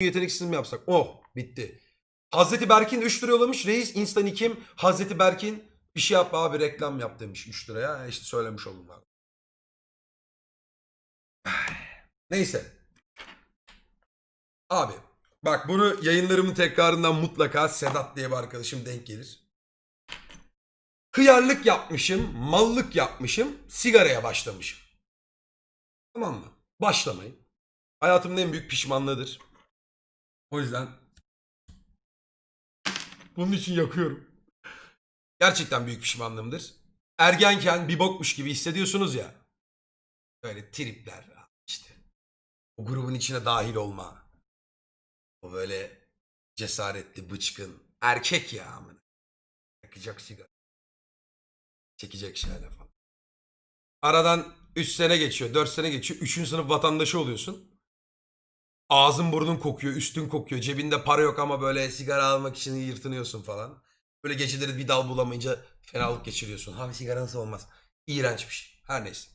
yeteneksiz mi yapsak? Oh bitti. Hazreti Berkin 3 lira yollamış. Reis Insta kim? Hazreti Berkin bir şey yap abi reklam yap demiş 3 liraya. İşte söylemiş oldum ben. Neyse. Abi bak bunu yayınlarımın tekrarından mutlaka Sedat diye bir arkadaşım denk gelir. Hıyarlık yapmışım, mallık yapmışım, sigaraya başlamışım. Tamam mı? Başlamayın. Hayatımın en büyük pişmanlığıdır. O yüzden bunun için yakıyorum. Gerçekten büyük pişmanlığımdır. Ergenken bir bokmuş gibi hissediyorsunuz ya. Böyle tripler işte. O grubun içine dahil olma. O böyle cesaretli, bıçkın. Erkek ya amına. Yakacak sigara. Çekecek şeyler falan. Aradan 3 sene geçiyor, 4 sene geçiyor. 3. sınıf vatandaşı oluyorsun. Ağzın burnun kokuyor, üstün kokuyor. Cebinde para yok ama böyle sigara almak için yırtınıyorsun falan. Böyle geceleri bir dal bulamayınca fenalık geçiriyorsun. Abi sigara nasıl olmaz? İğrenç bir şey. Her neyse.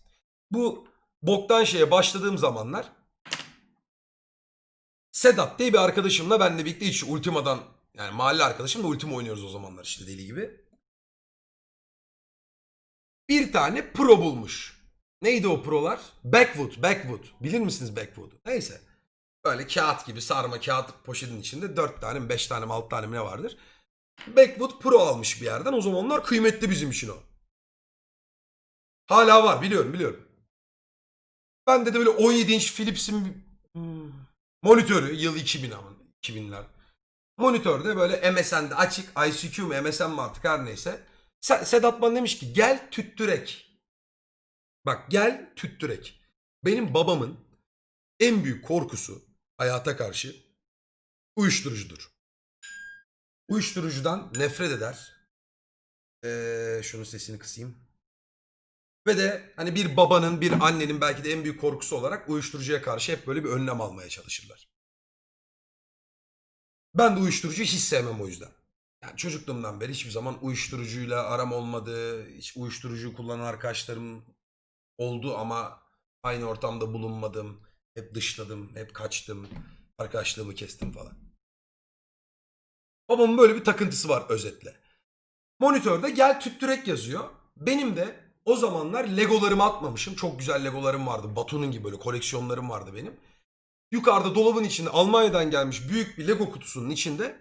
Bu boktan şeye başladığım zamanlar Sedat diye bir arkadaşımla benle birlikte hiç Ultima'dan yani mahalle arkadaşımla Ultima oynuyoruz o zamanlar işte deli gibi. Bir tane pro bulmuş. Neydi o prolar? Backwood, Backwood. Bilir misiniz Backwood'u? Neyse. Böyle kağıt gibi sarma kağıt poşetin içinde 4 tane mi 5 tane mi 6 tane ne vardır? Backwood Pro almış bir yerden. O zamanlar kıymetli bizim için o. Hala var biliyorum biliyorum. Ben de, de böyle 17 inç Philips'in hmm, monitörü yıl 2000 ama 2000'ler. Monitörde böyle MSN'de açık ICQ mu MSN mi artık her neyse. Se- Sedat bana demiş ki gel tüttürek. Bak gel tüttürek. Benim babamın en büyük korkusu hayata karşı uyuşturucudur. Uyuşturucudan nefret eder. Ee, şunun sesini kısayım. Ve de hani bir babanın, bir annenin belki de en büyük korkusu olarak uyuşturucuya karşı hep böyle bir önlem almaya çalışırlar. Ben de uyuşturucuyu hiç sevmem o yüzden. Yani çocukluğumdan beri hiçbir zaman uyuşturucuyla aram olmadı. Hiç uyuşturucu kullanan arkadaşlarım oldu ama aynı ortamda bulunmadım. Hep dışladım, hep kaçtım. Arkadaşlığımı kestim falan. Babamın böyle bir takıntısı var özetle. Monitörde gel tüttürek yazıyor. Benim de o zamanlar legolarımı atmamışım. Çok güzel legolarım vardı. Batu'nun gibi böyle koleksiyonlarım vardı benim. Yukarıda dolabın içinde Almanya'dan gelmiş büyük bir lego kutusunun içinde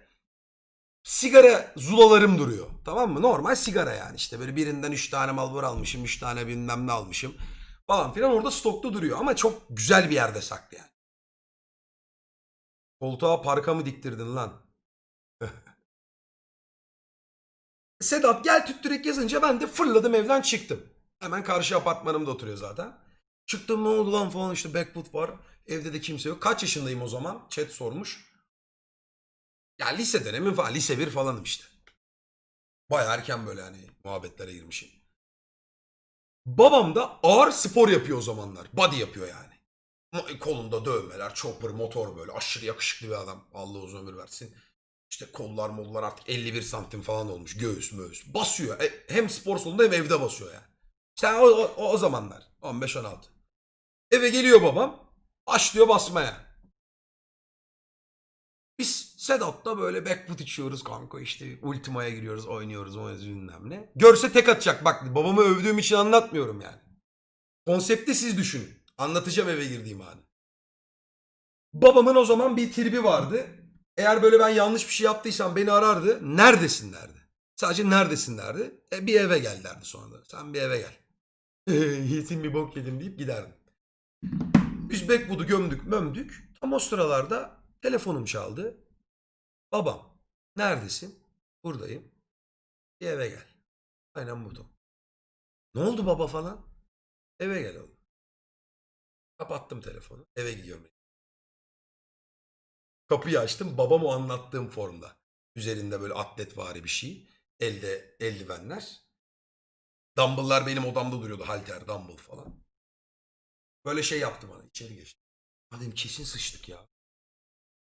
sigara zulalarım duruyor. Tamam mı? Normal sigara yani işte böyle birinden 3 tane Marlboro almışım, 3 tane bilmem ne almışım falan filan orada stokta duruyor ama çok güzel bir yerde saklı yani. Koltuğa parka mı diktirdin lan? Sedat gel tüttürek yazınca ben de fırladım evden çıktım. Hemen karşı apartmanımda oturuyor zaten. Çıktım ne oldu lan falan işte backwood var. Evde de kimse yok. Kaç yaşındayım o zaman? Chat sormuş. Ya lise dönemim falan. Lise 1 falanım işte. Baya erken böyle hani muhabbetlere girmişim. Babam da ağır spor yapıyor o zamanlar. Body yapıyor yani. Mo- Kolunda dövmeler, chopper, motor böyle. Aşırı yakışıklı bir adam. Allah uzun ömür versin. İşte kollar mollar artık 51 santim falan olmuş. Göğüs möğüs. Basıyor. E, Hem spor salonunda hem evde basıyor yani. Sen o, o, o zamanlar. 15-16. Eve geliyor babam. Başlıyor basmaya. Biz Sedat'la böyle backwood içiyoruz kanka işte Ultima'ya giriyoruz oynuyoruz oynuyoruz bilmem ne. Görse tek atacak bak babamı övdüğüm için anlatmıyorum yani. Konsepti siz düşünün. Anlatacağım eve girdiğim anı. Babamın o zaman bir tribi vardı. Eğer böyle ben yanlış bir şey yaptıysam beni arardı. Neredesin derdi. Sadece neredesin derdi. E, bir eve gel derdi sonra da. Sen bir eve gel. Yetim bir bok yedim deyip giderdim. Biz Backwood'u gömdük mömdük. Tam o sıralarda telefonum çaldı. Babam neredesin? Buradayım. Bir eve gel. Aynen bu. Ne oldu baba falan? Eve gel oğlum. Kapattım telefonu. Eve gidiyorum. Kapıyı açtım. Babam o anlattığım formda. Üzerinde böyle atletvari bir şey. Elde eldivenler. Dumbbell'lar benim odamda duruyordu. Halter, dumbbell falan. Böyle şey yaptı bana. içeri geçti. Ha dedim kesin sıçtık ya.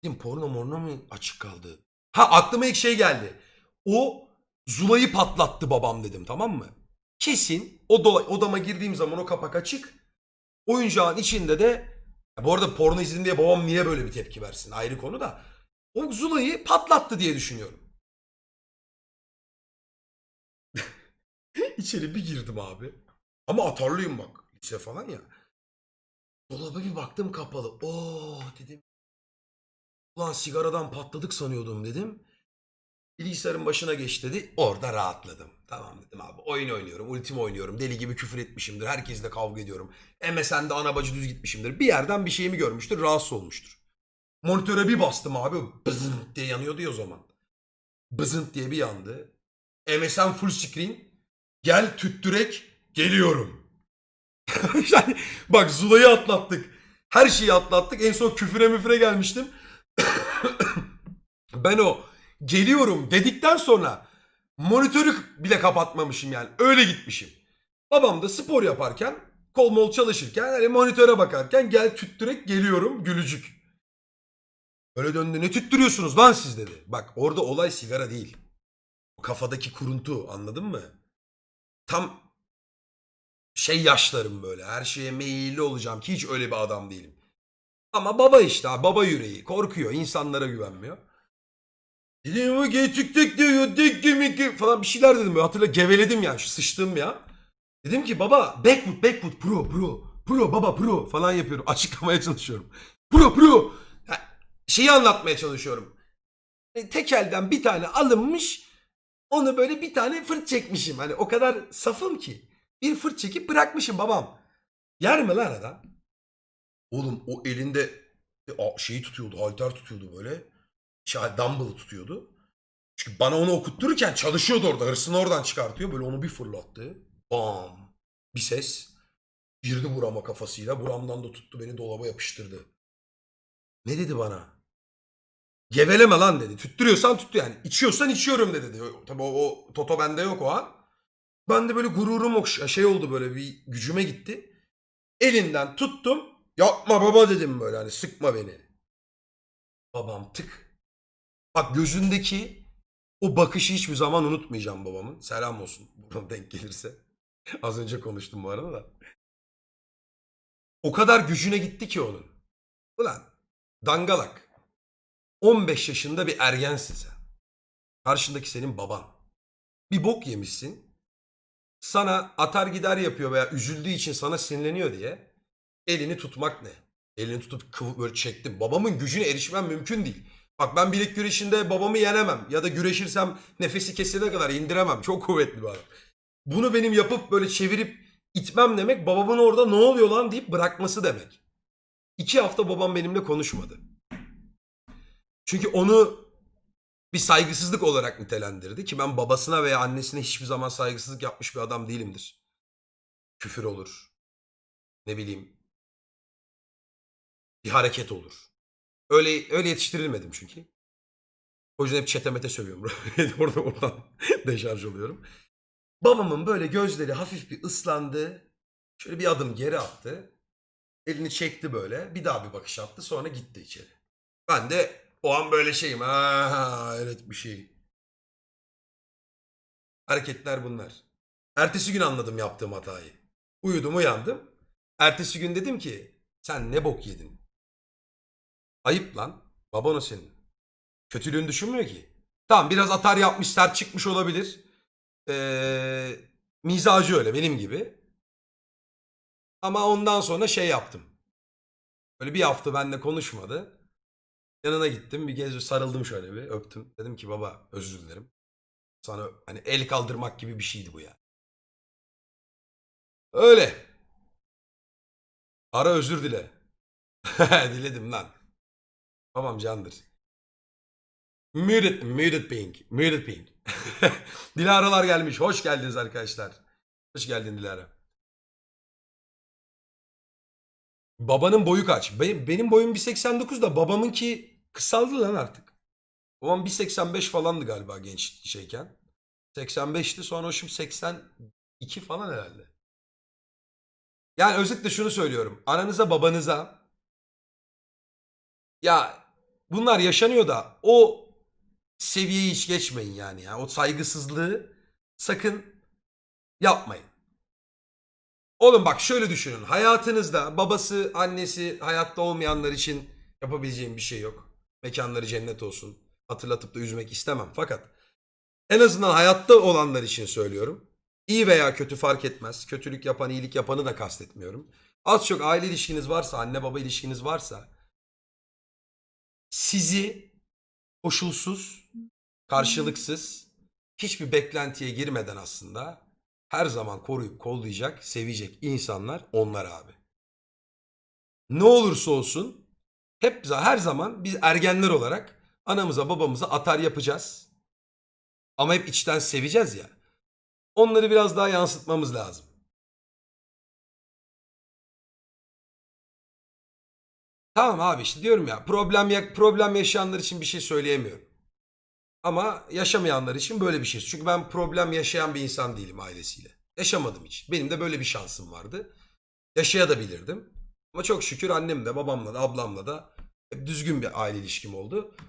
Dedim porno morno mu açık kaldı? Ha aklıma ilk şey geldi. O Zula'yı patlattı babam dedim tamam mı? Kesin o dola- odama girdiğim zaman o kapak açık. Oyuncağın içinde de bu arada porno izledim diye babam niye böyle bir tepki versin ayrı konu da. O Zula'yı patlattı diye düşünüyorum. İçeri bir girdim abi. Ama atarlıyım bak. Lise falan ya. Dolaba bir baktım kapalı. Oo dedim. Ulan sigaradan patladık sanıyordum dedim. Bilgisayarın başına geç dedi. Orada rahatladım. Tamam dedim abi. Oyun oynuyorum. Ultima oynuyorum. Deli gibi küfür etmişimdir. Herkesle kavga ediyorum. MSN'de ana bacı düz gitmişimdir. Bir yerden bir şeyimi görmüştür. Rahatsız olmuştur. Monitöre bir bastım abi. Bızınt diye yanıyordu ya o zaman. Bızınt diye bir yandı. MSN full screen. Gel tüttürek geliyorum. yani bak Zula'yı atlattık. Her şeyi atlattık. En son küfüre müfüre gelmiştim. ben o geliyorum dedikten sonra monitörü bile kapatmamışım yani. Öyle gitmişim. Babam da spor yaparken kol mol çalışırken hani monitöre bakarken gel tüttürek geliyorum gülücük. Öyle döndü ne tüttürüyorsunuz lan siz dedi. Bak orada olay sigara değil. O kafadaki kuruntu anladın mı? Tam şey yaşlarım böyle. Her şeye meyilli olacağım ki hiç öyle bir adam değilim. Ama baba işte baba yüreği. Korkuyor. insanlara güvenmiyor. Dedim o geçiktik diyor. Dik gibi falan bir şeyler dedim. Böyle hatırla geveledim yani. Şu sıçtığım ya. Dedim ki baba backwood backwood pro pro. Pro baba pro falan yapıyorum. Açıklamaya çalışıyorum. Pro pro. Şeyi anlatmaya çalışıyorum. E, tek elden bir tane alınmış. Onu böyle bir tane fırt çekmişim. Hani o kadar safım ki. Bir fırt çekip bırakmışım babam. Yer mi lan adam? Oğlum o elinde şeyi tutuyordu, halter tutuyordu böyle. Şey, dumbbell'ı tutuyordu. Çünkü bana onu okuttururken çalışıyordu orada. Hırsını oradan çıkartıyor. Böyle onu bir fırlattı. Bam. Bir ses. Girdi burama kafasıyla. Buramdan da tuttu beni dolaba yapıştırdı. Ne dedi bana? Geveleme lan dedi. Tüttürüyorsan tuttu yani. İçiyorsan içiyorum dedi. Tabii o, o Toto bende yok o an. Ben de böyle gururum okş- şey oldu böyle bir gücüme gitti. Elinden tuttum. Yapma baba dedim böyle hani sıkma beni. Babam tık. Bak gözündeki o bakışı hiçbir zaman unutmayacağım babamın. Selam olsun. Buradan denk gelirse. Az önce konuştum bu arada da. O kadar gücüne gitti ki onun. Ulan dangalak. 15 yaşında bir ergensin sen. Karşındaki senin baban. Bir bok yemişsin. Sana atar gider yapıyor veya üzüldüğü için sana sinirleniyor diye elini tutmak ne? Elini tutup kıvı böyle çektim. Babamın gücüne erişmem mümkün değil. Bak ben bilek güreşinde babamı yenemem. Ya da güreşirsem nefesi kesilene kadar indiremem. Çok kuvvetli bir adam. Bunu benim yapıp böyle çevirip itmem demek babamın orada ne oluyor lan deyip bırakması demek. İki hafta babam benimle konuşmadı. Çünkü onu bir saygısızlık olarak nitelendirdi ki ben babasına veya annesine hiçbir zaman saygısızlık yapmış bir adam değilimdir. Küfür olur. Ne bileyim. Bir hareket olur. Öyle öyle yetiştirilmedim çünkü. O yüzden hep çetemete sövüyorum. Orada oradan deşarj oluyorum. Babamın böyle gözleri hafif bir ıslandı. Şöyle bir adım geri attı. Elini çekti böyle. Bir daha bir bakış attı. Sonra gitti içeri. Ben de o an böyle şeyim. Ha evet bir şey. Hareketler bunlar. Ertesi gün anladım yaptığım hatayı. Uyudum uyandım. Ertesi gün dedim ki sen ne bok yedin? Ayıp lan. Baban o senin. Kötülüğünü düşünmüyor ki. Tamam biraz atar yapmış sert çıkmış olabilir. Ee, mizacı öyle benim gibi. Ama ondan sonra şey yaptım. Böyle bir hafta benimle konuşmadı. Yanına gittim bir kez sarıldım şöyle bir öptüm. Dedim ki baba özür dilerim. Sana hani el kaldırmak gibi bir şeydi bu ya. Öyle. Ara özür dile. Diledim lan. Babam candır. Muted, muted pink, muted pink. Dilara'lar gelmiş. Hoş geldiniz arkadaşlar. Hoş geldin Dilara. Babanın boyu kaç? Benim, benim boyum 1.89 da babamınki kısaldı lan artık. Babam 1.85 falandı galiba genç şeyken. 85'ti sonra o şimdi 82 falan herhalde. Yani özetle şunu söylüyorum. Ananıza babanıza ya bunlar yaşanıyor da o seviyeyi hiç geçmeyin yani ya. O saygısızlığı sakın yapmayın. Oğlum bak şöyle düşünün. Hayatınızda babası, annesi hayatta olmayanlar için yapabileceğim bir şey yok. Mekanları cennet olsun. Hatırlatıp da üzmek istemem. Fakat en azından hayatta olanlar için söylüyorum. İyi veya kötü fark etmez. Kötülük yapan, iyilik yapanı da kastetmiyorum. Az çok aile ilişkiniz varsa, anne baba ilişkiniz varsa sizi koşulsuz, karşılıksız, hiçbir beklentiye girmeden aslında her zaman koruyup kollayacak, sevecek insanlar onlar abi. Ne olursa olsun hep her zaman biz ergenler olarak anamıza babamıza atar yapacağız. Ama hep içten seveceğiz ya. Onları biraz daha yansıtmamız lazım. Tamam abi işte diyorum ya problem ya problem yaşayanlar için bir şey söyleyemiyorum. Ama yaşamayanlar için böyle bir şey. Çünkü ben problem yaşayan bir insan değilim ailesiyle. Yaşamadım hiç. Benim de böyle bir şansım vardı. Yaşayabilirdim. Ama çok şükür annemle, babamla da, ablamla da hep düzgün bir aile ilişkim oldu.